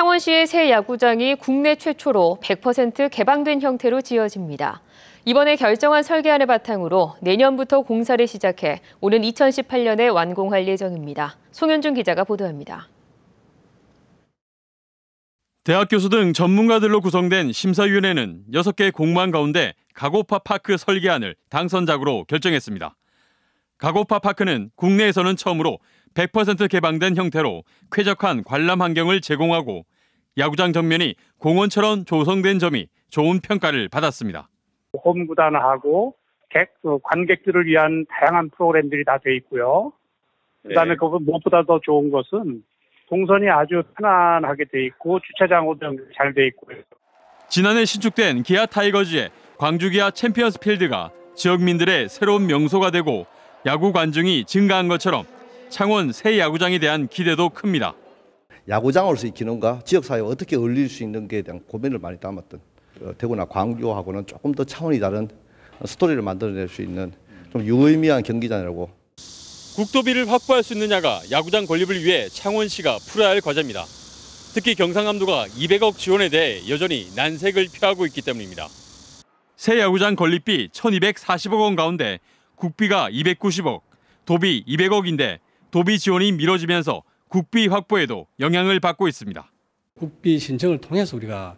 창원시의 새 야구장이 국내 최초로 100% 개방된 형태로 지어집니다. 이번에 결정한 설계안을 바탕으로 내년부터 공사를 시작해 오는 2018년에 완공할 예정입니다. 송현준 기자가 보도합니다. 대학 교수 등 전문가들로 구성된 심사위원회는 6개 공무원 가운데 가고파 파크 설계안을 당선작으로 결정했습니다. 가고파 파크는 국내에서는 처음으로 100% 개방된 형태로 쾌적한 관람 환경을 제공하고 야구장 정면이 공원처럼 조성된 점이 좋은 평가를 받았습니다. 홈구단하고 객, 그 관객들을 위한 다양한 프로그램들이 다 돼 있고요. 그다음에 네. 그 무엇보다 더 좋은 것은 동선이 아주 편안하게 돼 있고 주차장도 잘돼 있고요. 지난해 신축된 기아 타이거즈의 광주 기아 챔피언스 필드가 지역민들의 새로운 명소가 되고 야구 관중이 증가한 것처럼 창원 새 야구장에 대한 기대도 큽니다. 야구장으로서의 기능과 지역사회와 어떻게 어울릴 수 있는가에 대한 고민을 많이 담았던 어, 대구나 광주하고는 조금 더 차원이 다른 스토리를 만들어낼 수 있는 좀 유의미한 경기장이라고 국도비를 확보할 수 있느냐가 야구장 건립을 위해 창원시가 풀어야 할 과제입니다. 특히 경상남도가 200억 지원에 대해 여전히 난색을 표하고 있기 때문입니다. 새 야구장 건립비 1,240억 원 가운데 국비가 290억, 도비 200억인데 도비 지원이 미뤄지면서 국비 확보에도 영향을 받고 있습니다. 국비 신청을 통해서 우리가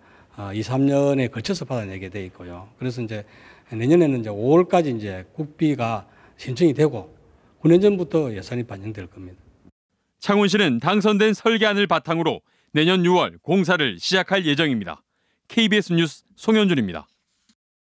2, 3년에 걸쳐서 받아내게 돼 있고요. 그래서 이제 내년에는 이제 5월까지 이제 국비가 신청이 되고 9년 전부터 예산이 반영될 겁니다. 창원시는 당선된 설계안을 바탕으로 내년 6월 공사를 시작할 예정입니다. KBS 뉴스 송현준입니다.